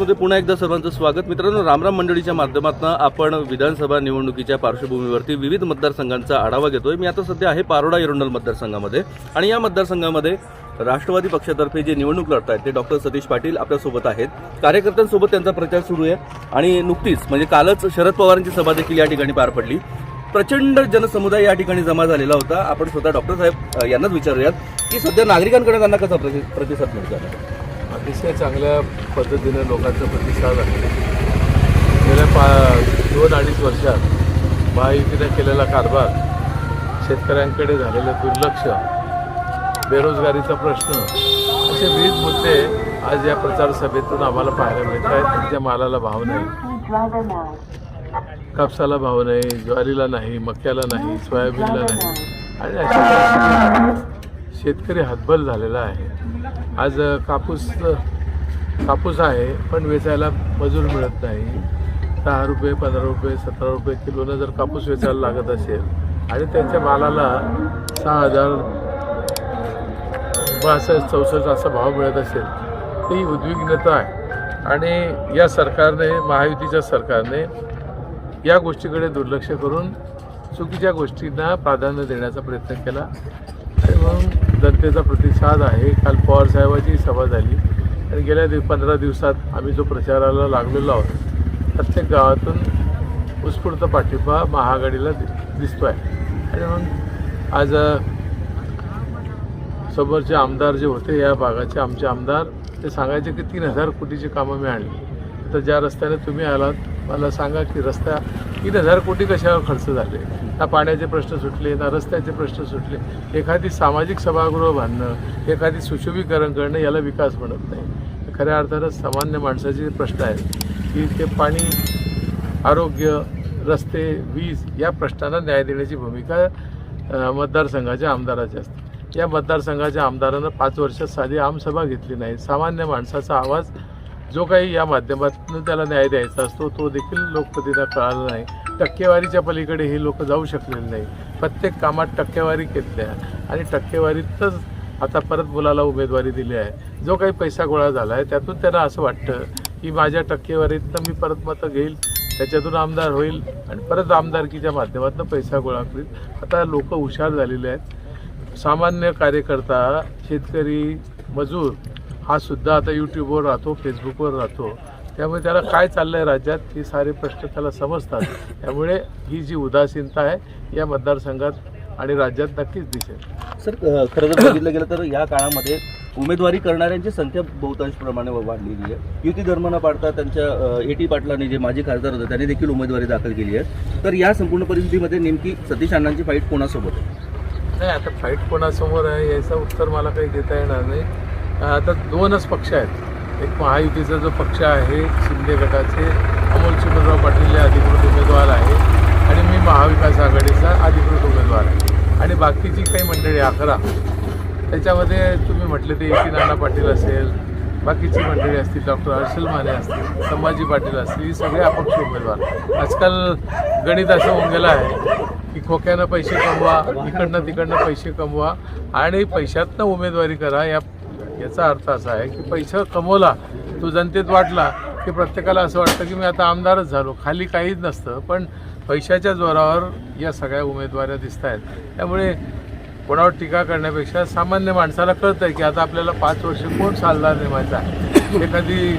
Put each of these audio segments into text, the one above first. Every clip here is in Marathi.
मध्ये पुन्हा एकदा सर्वांचं स्वागत. मित्रांनो रामराम मंडळीच्या माध्यमातून आपण विधानसभा निवडणुकीच्या पार्श्वभूमीवरती विविध मतदारसंघांचा आढावा घेतोय. मी आता सध्या आहे पारोडा एरोंडल मतदारसंघामध्ये आणि या मतदारसंघामध्ये राष्ट्रवादी पक्षातर्फे जे निवडणूक लढत आहेत ते डॉक्टर सतीश पाटील आपल्यासोबत आहेत. कार्यकर्त्यांसोबत त्यांचा प्रचार सुरू आहे आणि नुकतीच म्हणजे कालच शरद पवारांची सभा देखील या ठिकाणी पार पडली. प्रचंड जनसमुदाय या ठिकाणी जमा झालेला होता. आपण स्वतः डॉक्टर साहेब यांनाच विचारूयात की सध्या नागरिकांकडे त्यांना कसा प्रति- प्रतिसाद मिळतो आहे? अतिशय चांगल्या पद्धतीने लोकांचा प्रतिसाद आहे गेल्या पा दोन अडीच वर्षात महायुतीनं केलेला कारभार शेतकऱ्यांकडे झालेलं दुर्लक्ष बेरोजगारीचा प्रश्न असे विविध मुद्दे आज या प्रचार सभेतून आम्हाला पाहायला मिळत आहेत. त्यांच्या मालाला भाव नाही. कापसाला भाव नाही ज्वारीला नाही मक्याला नाही सोयाबीनला नाही. आणि अशा शेतकरी हतबल झालेला आहे. आज कापूस कापूस आहे पण वेचायला मजूर मिळत नाही. दहा रुपये पंधरा रुपये सतरा रुपये किलोनं जर कापूस वेचायला लागत असेल आणि त्यांच्या मालाला सहा हजार बासष्ट चौसष्ट असा भाव मिळत असेल ती उद्विग्नता आहे. आणि या सरकारने महायुतीच्या सरकारने या गोष्टीकडे दुर्लक्ष करून चुकीच्या गोष्टींना प्राधान्य देण्याचा प्रयत्न केला. आणि म्हणून जनतेचा प्रतिसाद आहे. काल पवार साहेबाची सभा झाली. आणि गेल्या दिव पंधरा दिवसात आम्ही जो प्रचाराला लागलेलो आहोत प्रत्येक गावातून उत्स्फूर्त पाठिंबा महाआघाडीला दि दिसतो आहे आणि मग आज समोरचे आमदार जे होते या भागाचे आमचे आमदार ते सांगायचे की तीन हजार कोटीची कामं मी आणली तर ज्या रस्त्याने तुम्ही आलात मला सांगा की रस्ता तीन हजार कोटी कशावर खर्च झाले? ना पाण्याचे प्रश्न सुटले ना रस्त्याचे प्रश्न सुटले. एखादी सामाजिक सभागृह बांधणं एखादी सुशोभीकरण करणं याला विकास म्हणत नाही. खऱ्या अर्थानं सामान्य माणसाचे प्रश्न आहेत की ते पाणी आरोग्य रस्ते वीज या प्रश्नांना न्याय देण्याची भूमिका मतदारसंघाच्या आमदाराची असते. या मतदारसंघाच्या आमदारानं पाच वर्षात साधी आमसभा घेतली नाही. सामान्य माणसाचा आवाज जो काही या माध्यमातून त्याला न्याय द्यायचा असतो तो देखील लोकप्रतिना कळाला नाही. टक्केवारीच्या पलीकडे हे लोक जाऊ शकलेले नाही. प्रत्येक कामात टक्केवारी घेतल्या आणि टक्केवारीतच आता परत मुलाला उमेदवारी दिली आहे. जो काही पैसा गोळा झाला आहे त्यातून त्यांना असं वाटतं की माझ्या टक्केवारीतनं मी परत मतं घेईल त्याच्यातून आमदार होईल आणि परत आमदारकीच्या माध्यमातून पैसा गोळा करील. आता लोक हुशार झालेले आहेत. सामान्य कार्यकर्ता शेतकरी मजूर हा सुद्धा आता यूट्यूबवर राहतो फेसबुकवर राहतो. त्यामुळे त्याला काय चाललं आहे राज्यात हे सारे प्रश्न त्याला समजतात. त्यामुळे ही जी उदासीनता आहे या मतदारसंघात आणि राज्यात नक्कीच दिसेल. सर खरं जर बघितलं गेलं तर या काळामध्ये उमेदवारी करणाऱ्यांची संख्या बहुतांश प्रमाणे वाढलेली आहे. युती धर्म न पाडता त्यांच्या ए टी पाटलांनी जे माजी खासदार होते त्यांनी देखील उमेदवारी दाखल केली आहे. तर या संपूर्ण परिस्थितीमध्ये नेमकी सतीश अण्णांची फाईट कोणासोबत आहे? नाही आता फाईट कोणासमोर आहे याचं उत्तर मला काही देता येणार नाही. आता दोनच पक्ष आहेत. एक महायुतीचा जो पक्ष आहे शिंदे गटाचे अमोल चिमनराव पाटील हे अधिकृत उमेदवार आहे आणि मी महाविकास आघाडीचा अधिकृत उमेदवार आहे. आणि बाकीची काही मंडळी अकरा. त्याच्यामध्ये तुम्ही म्हटले ते ए नाना पाटील असेल बाकीची मंडळी असतील डॉक्टर हर्षल माने असतील संभाजी पाटील असतील ही सगळे अपक्ष उमेदवार. आजकाल गणित असं होऊन गेलं आहे की खोक्यानं पैसे कमवा इकडनं तिकडनं पैसे कमवा आणि पैशातनं उमेदवारी करा या याचा अर्थ असा आहे की पैसा कमवला तो जनतेत वाटला की प्रत्येकाला असं वाटतं की मी आता आमदारच झालो. खाली काहीच नसतं पण पैशाच्या जोरावर या सगळ्या उमेदवाऱ्या दिसत आहेत त्यामुळे कोणावर टीका करण्यापेक्षा सामान्य माणसाला कळतं आहे की आता आपल्याला पाच वर्ष कोण सालदार नेमायचा? आहे एखादी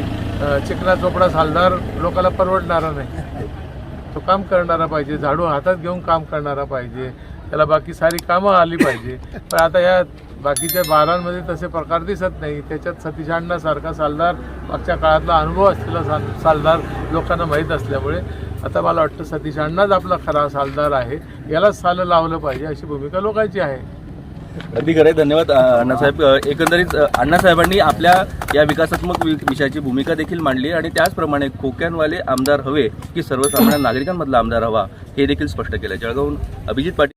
चिकना चोपडा सालदार लोकाला परवडणारा नाही. तो काम करणारा पाहिजे झाडू हातात घेऊन काम करणारा पाहिजे त्याला बाकी सारी कामं आली पाहिजे. पण आता या बाकीच्या बारांमध्ये तसे प्रकार दिसत नाही. त्याच्यात सतीश अण्णासारखा सालदार मागच्या काळातला अनुभव असलेला साल सालदार लोकांना माहीत असल्यामुळे आता मला वाटतं सतीश अण्णाच आपला खरा सालदार आहे. यालाच सालं लावलं पाहिजे अशी भूमिका लोकांची आहे. अगदी खरं आहे. धन्यवाद अण्णासाहेब एकंदरीत अण्णासाहेबांनी आपल्या या विकासात्मक वि- विषयाची भूमिका देखील मांडली आणि त्याचप्रमाणे खोक्यांवाले आमदार हवे की सर्वसामान्य नागरिकांमधला आमदार हवा हे देखील स्पष्ट केलं. जळगावून अभिजित पाटील